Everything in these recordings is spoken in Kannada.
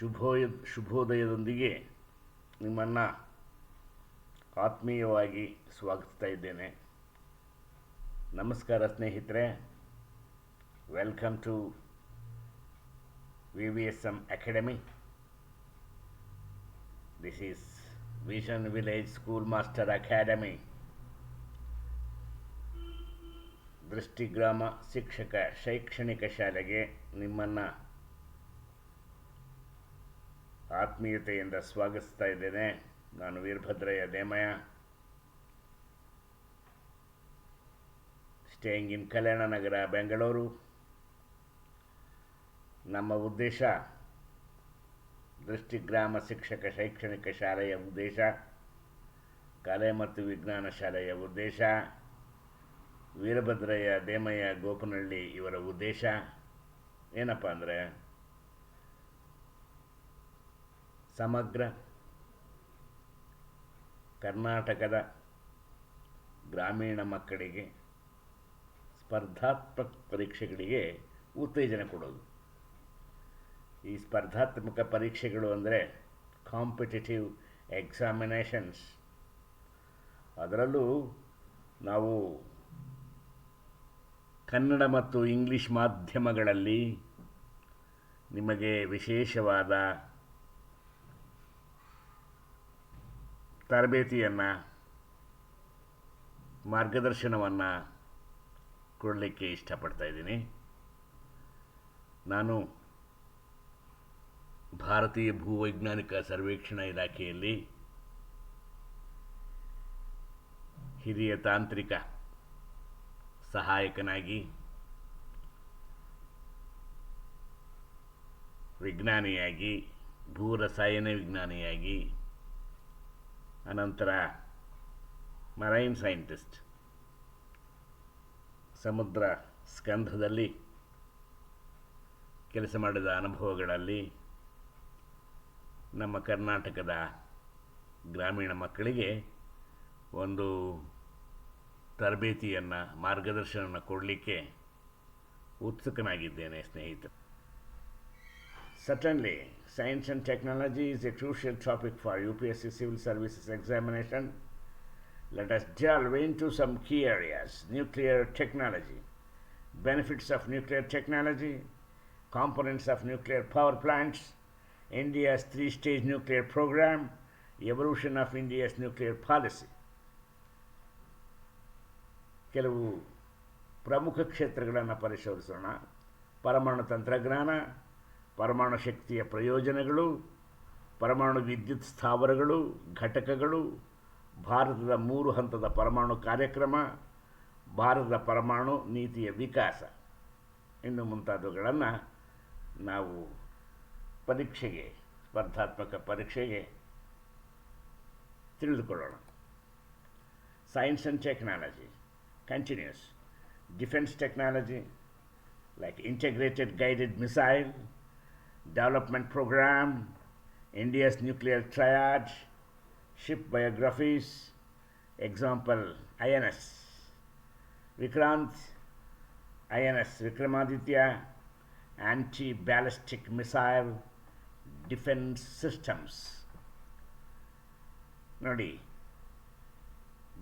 ಶುಭೋಯ, ಶುಭೋದಯದೊಂದಿಗೆ ನಿಮ್ಮನ್ನು ಆತ್ಮೀಯವಾಗಿ ಸ್ವಾಗತಿಸ್ತಾ ಇದ್ದೇನೆ. ನಮಸ್ಕಾರ ಸ್ನೇಹಿತರೆ. Welcome to V V S M academy this is vision village school master academy ದೃಷ್ಟಿಗ್ರಾಮ ಶಿಕ್ಷಕ ಶೈಕ್ಷಣಿಕ ಶಾಲೆಗೆ ನಿಮ್ಮನ್ನು ಆತ್ಮೀಯತೆಯಿಂದ ಸ್ವಾಗತಿಸ್ತಾ ಇದ್ದೇನೆ. ನಾನು ವೀರಭದ್ರಯ್ಯ ದೇಮಯ ಸ್ಟೇಯಿಂಗ್ ಇನ್ ಕಲ್ಯಾಣ ನಗರ, ಬೆಂಗಳೂರು. ನಮ್ಮ ಉದ್ದೇಶ ದೃಷ್ಟಿಗ್ರಾಮ ಶಿಕ್ಷಕ ಶೈಕ್ಷಣಿಕ ಶಾಲೆಯ ಉದ್ದೇಶ, ಕಲೆ ಮತ್ತು ವಿಜ್ಞಾನ ಶಾಲೆಯ ಉದ್ದೇಶ, ವೀರಭದ್ರಯ್ಯ ದೇಮಯ್ಯ ಗೋಪನಹಳ್ಳಿ ಇವರ ಉದ್ದೇಶ. ಏನಪ್ಪ ಅಂದರೆ ಸಮಗ್ರ ಕರ್ನಾಟಕದ ಗ್ರಾಮೀಣ ಮಕ್ಕಳಿಗೆ ಸ್ಪರ್ಧಾತ್ಮಕ ಪರೀಕ್ಷೆಗಳಿಗೆ ಉತ್ತೇಜನ ಕೊಡೋದು. ಈ ಸ್ಪರ್ಧಾತ್ಮಕ ಪರೀಕ್ಷೆಗಳು ಅಂದರೆ ಕಾಂಪಿಟೇಟಿವ್ ಎಕ್ಸಾಮಿನೇಷನ್ಸ್ ಅದರಲ್ಲೂ ನಾವು ಕನ್ನಡ ಮತ್ತು ಇಂಗ್ಲಿಷ್ ಮಾಧ್ಯಮಗಳಲ್ಲಿ ನಿಮಗೆ ವಿಶೇಷವಾದ ತರಬೇತಿಯನ್ನು, ಮಾರ್ಗದರ್ಶನವನ್ನು ಕೊಡಲಿಕ್ಕೆ ಇಷ್ಟಪಡ್ತಾ ಇದ್ದೀನಿ. ನಾನು ಭಾರತೀಯ ಭೂವೈಜ್ಞಾನಿಕ ಸರ್ವೇಕ್ಷಣಾ ಇಲಾಖೆಯಲ್ಲಿ ಹಿರಿಯ ತಾಂತ್ರಿಕ ಸಹಾಯಕನಾಗಿ ವಿಜ್ಞಾನಿಯಾಗಿ ಭೂರಸಾಯನ ವಿಜ್ಞಾನಿಯಾಗಿ ಅನಂತರ ಮರೈನ್ ಸೈಂಟಿಸ್ಟ್ ಸಮುದ್ರ ಸ್ಕಂಧದಲ್ಲಿ ಕೆಲಸ ಮಾಡಿದ ಅನುಭವಗಳಲ್ಲಿ ನಮ್ಮ ಕರ್ನಾಟಕದ ಗ್ರಾಮೀಣ ಮಕ್ಕಳಿಗೆ ಒಂದು ತರಬೇತಿಯನ್ನು, ಮಾರ್ಗದರ್ಶನವನ್ನು ಕೊಡಲಿಕ್ಕೆ ಉತ್ಸುಕನಾಗಿದ್ದೇನೆ ಸ್ನೇಹಿತರು. Certainly, science and technology is a crucial topic for UPSC Civil Services examination. Let us delve into some key areas nuclear technology, benefits of nuclear technology, components of nuclear power plants, India's three stage nuclear program, evolution of India's nuclear policy. ಕೆಲವು ಪ್ರಮುಖ ಕ್ಷೇತ್ರಗಳನ್ನು ಪರಿಶೋಧಿಸೋಣ ಪರಮಾಣು ತಂತ್ರಜ್ಞಾನ ಪರಮಾಣು ಶಕ್ತಿಯ ಪ್ರಯೋಜನಗಳು, ಪರಮಾಣು ವಿದ್ಯುತ್ ಸ್ಥಾವರಗಳು, ಘಟಕಗಳು, ಭಾರತದ ಮೂರು ಹಂತದ ಪರಮಾಣು ಕಾರ್ಯಕ್ರಮ, ಭಾರತದ ಪರಮಾಣು ನೀತಿಯ ವಿಕಾಸ. ಇನ್ನು ಮುಂತಾದವುಗಳನ್ನು ನಾವು ಪರೀಕ್ಷೆಗೆ, ಸ್ಪರ್ಧಾತ್ಮಕ ಪರೀಕ್ಷೆಗೆ ತಿಳಿದುಕೊಳ್ಳೋಣ. Science and technology continues defence technology like integrated guided missile development program, India's nuclear triad, ship biographies, example INS, Vikrant, INS Vikramaditya, anti ballistic missile defense systems. ನೋಡಿ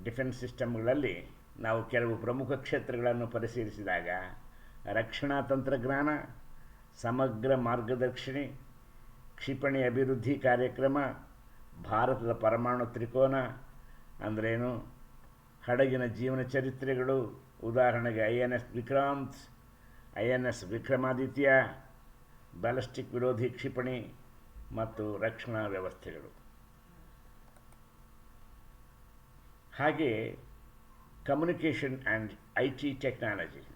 ಡಿಫೆನ್ಸ್ ಸಿಸ್ಟಮ್ಗಳಲ್ಲಿ ನಾವು ಕೆಲವು ಪ್ರಮುಖ ಕ್ಷೇತ್ರಗಳನ್ನು ಪರಿಶೀಲಿಸಿದಾಗ ರಕ್ಷಣಾ ತಂತ್ರಜ್ಞಾನ ಸಮಗ್ರ ಮಾರ್ಗದರ್ಶಿನಿ ಕ್ಷಿಪಣಿ ಅಭಿವೃದ್ಧಿ ಕಾರ್ಯಕ್ರಮ, ಭಾರತದ ಪರಮಾಣು ತ್ರಿಕೋನ, ಅಂದ್ರೇನು? ಹಡಗಿನ ಜೀವನ ಚರಿತ್ರೆಗಳು, ಉದಾಹರಣೆಗೆ I N S Vikrant, I N S Vikramaditya, ballistic ವಿರೋಧಿ ಕ್ಷಿಪಣಿ ಮತ್ತು ರಕ್ಷಣಾ ವ್ಯವಸ್ಥೆಗಳು. ಹಾಗೆ communication and I T technology.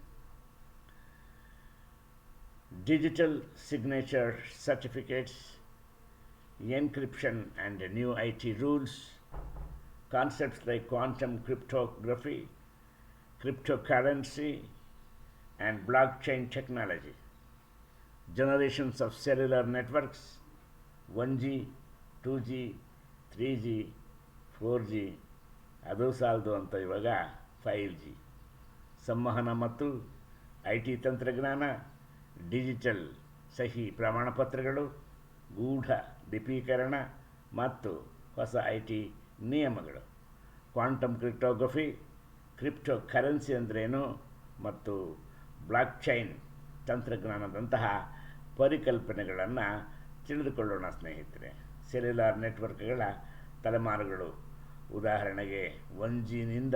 digital signature certificates, encryption and new IT rules, concepts like quantum cryptography, cryptocurrency, and blockchain technology, generations of cellular networks, 1G, 2G, 3G, 4G, ಅದು ಸಾಲದು ಅಂತ ಇವಾಗ ಫೈವ್ ಜಿ ಸಂವಹನ ಮತ್ತು ಐ ಟಿ ತಂತ್ರಜ್ಞಾನ ಡಿಜಿಟಲ್ ಸಹಿ ಪ್ರಮಾಣಪತ್ರಗಳು, ಗೂಢ ಲಿಪೀಕರಣ ಮತ್ತು ಹೊಸ ಐ ಟಿ ನಿಯಮಗಳು. ಕ್ವಾಂಟಮ್ ಕ್ರಿಪ್ಟೋಗ್ರಫಿ ಕ್ರಿಪ್ಟೋ ಕರೆನ್ಸಿ ಅಂದ್ರೇನು ಮತ್ತು ಬ್ಲಾಕ್ ಚೈನ್ ತಂತ್ರಜ್ಞಾನದಂತಹ ಪರಿಕಲ್ಪನೆಗಳನ್ನು ತಿಳಿದುಕೊಳ್ಳೋಣ ಸ್ನೇಹಿತರೆ. ಸೆಲ್ಯುಲಾರ್ ನೆಟ್ವರ್ಕ್ಗಳ ತಲೆಮಾರುಗಳು. ಉದಾಹರಣೆಗೆ ಒನ್ ಜಿನಿಂದ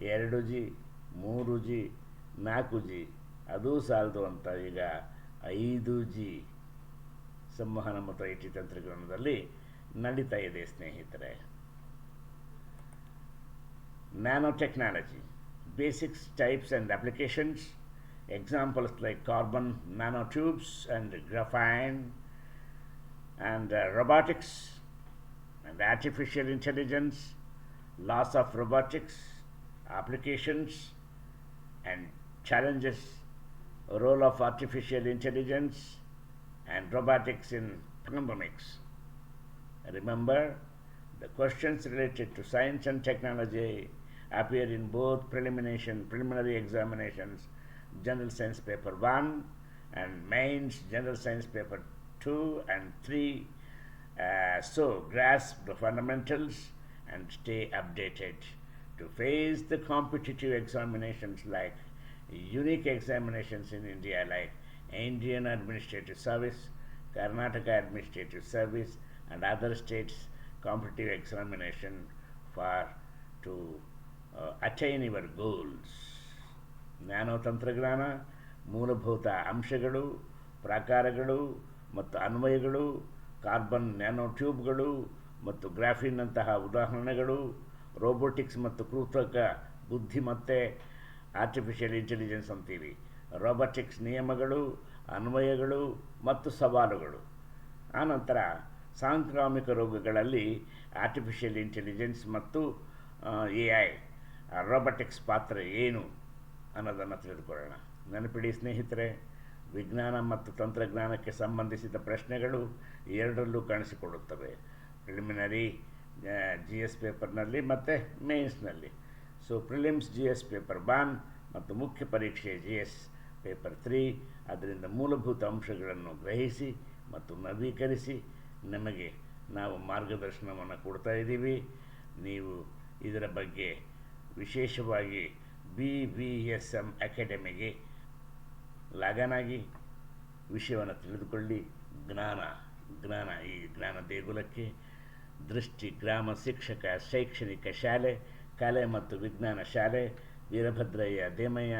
ಎರಡು ಜಿ, ಮೂರು ಜಿ, ನಾಲ್ಕು ಜಿ ಅದೂ ಸಾಲದು ಅಂತ ಈಗ ಐದು ಜಿ ಸಂವಹನ ಮತ್ತು ಐ ಟಿ ತಂತ್ರಜ್ಞಾನದಲ್ಲಿ ನಡೀತಾ ಇದೆ ಸ್ನೇಹಿತರೆ nanotechnology, basics, types, and applications. Examples like carbon nanotubes and graphene, and uh, robotics, and artificial intelligence, loss of robotics, applications, and challenges, role of artificial intelligence and robotics in pandemics. Remember, the questions related to science and technology appear in both preliminary, preliminary examinations, General Science Paper 1 and Mains General Science Paper 2 and 3. Uh, so, grasp the fundamentals and stay updated to face the competitive examinations like unique examinations in India like Indian Administrative Service, Karnataka Administrative Service, and other states competitive examination for to uh, attain your goals. ಜ್ಞಾನ ತಂತ್ರಜ್ಞಾನ ಮೂಲಭೂತ ಅಂಶಗಳು ಪ್ರಾಕಾರಗಳು ಮತ್ತು ಅನ್ವಯಗಳು ಕಾರ್ಬನ್ ನ್ಯಾನೋ ಟ್ಯೂಬ್ಗಳು ಮತ್ತು ಗ್ರಾಫಿನ್ನಂತಹ ಉದಾಹರಣೆಗಳು ರೋಬೋಟಿಕ್ಸ್ ಮತ್ತು ಕೃತಕ ಬುದ್ಧಿಮತ್ತೆ ಆರ್ಟಿಫಿಷಿಯಲ್ ಇಂಟೆಲಿಜೆನ್ಸ್ ಅಂತೀವಿ. ರೋಬೋಟಿಕ್ಸ್ ನಿಯಮಗಳು, ಅನ್ವಯಗಳು ಮತ್ತು ಸವಾಲುಗಳು. ಆನಂತರ ಸಾಂಕ್ರಾಮಿಕ ರೋಗಗಳಲ್ಲಿ ಆರ್ಟಿಫಿಷಿಯಲ್ ಇಂಟೆಲಿಜೆನ್ಸ್ ಮತ್ತು ಎ ಐ ರೋಬೋಟಿಕ್ಸ್ ಪಾತ್ರ ಏನು ಅನ್ನೋದನ್ನು ತಿಳಿದುಕೊಳ್ಳೋಣ. ನೆನಪಿಡಿ ಸ್ನೇಹಿತರೆ, ವಿಜ್ಞಾನ ಮತ್ತು ತಂತ್ರಜ್ಞಾನಕ್ಕೆ ಸಂಬಂಧಿಸಿದ ಪ್ರಶ್ನೆಗಳು ಎರಡರಲ್ಲೂ ಕಾಣಿಸಿಕೊಳ್ಳುತ್ತವೆ. ಪ್ರಿಲಿಮಿನರಿ ಜಿ ಎಸ್ ಪೇಪರ್ನಲ್ಲಿ ಮತ್ತು ಮೇನ್ಸ್ನಲ್ಲಿ so prelims G S paper ಬಾನ್ ಮತ್ತು ಮುಖ್ಯ ಪರೀಕ್ಷೆ ಜಿ ಎಸ್ ಪೇಪರ್ ತ್ರೀ ಅದರಿಂದ ಮೂಲಭೂತ ಅಂಶಗಳನ್ನು ಗ್ರಹಿಸಿ ಮತ್ತು ನವೀಕರಿಸಿ ನಮಗೆ ನಾವು ಮಾರ್ಗದರ್ಶನವನ್ನು ಕೊಡ್ತಾ ಇದ್ದೀವಿ. ನೀವು ಇದರ ಬಗ್ಗೆ ವಿಶೇಷವಾಗಿ ಬಿ ವಿ ಎಸ್ ಎಂ ಅಕಾಡೆಮಿಗೆ ಲಾಗನಾಗಿ ವಿಷಯವನ್ನು ತಿಳಿದುಕೊಳ್ಳಿ. ಜ್ಞಾನ ಜ್ಞಾನ ಈ ಜ್ಞಾನ ದೇಗುಲಕ್ಕೆ. ದೃಷ್ಟಿ ಗ್ರಾಮ ಶಿಕ್ಷಕ, ಶೈಕ್ಷಣಿಕ ಶಾಲೆ ಕಲೆ ಮತ್ತು ವಿಜ್ಞಾನ ಶಾಲೆ, ವೀರಭದ್ರಯ್ಯ ದೇಮಯ್ಯ,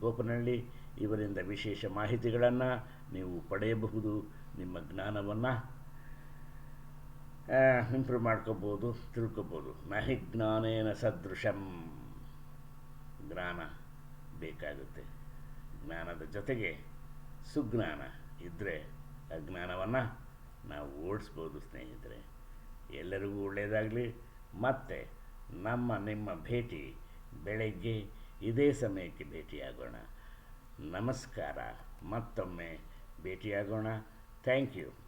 ಗೋಪನಹಳ್ಳಿ, ಇವರಿಂದ ವಿಶೇಷ ಮಾಹಿತಿಗಳನ್ನು ನೀವು ಪಡೆಯಬಹುದು, ನಿಮ್ಮ ಜ್ಞಾನವನ್ನು ಇಂಪ್ರೂವ್ ಮಾಡ್ಕೋಬೋದು, ತಿಳ್ಕೊಬೋದು. ನಹಿ ಜ್ಞಾನೇನ ಸದೃಶಂ. ಜ್ಞಾನ ಬೇಕಾಗುತ್ತೆ. ಜ್ಞಾನದ ಜೊತೆಗೆ ಸುಜ್ಞಾನ ಇದ್ದರೆ ಅಜ್ಞಾನವನ್ನು ನಾವು ಓಡಿಸ್ಬೋದು ಸ್ನೇಹಿತರೆ. ಎಲ್ಲರಿಗೂ ಒಳ್ಳೆಯದಾಗಲಿ. ಮತ್ತು ನಮ್ಮ ನಿಮ್ಮ ಭೇಟಿ ಬೆಳಗ್ಗೆ ಇದೇ ಸಮಯಕ್ಕೆ ಭೇಟಿಯಾಗೋಣ. ನಮಸ್ಕಾರ. ಮತ್ತೊಮ್ಮೆ ಭೇಟಿಯಾಗೋಣ. Thank you.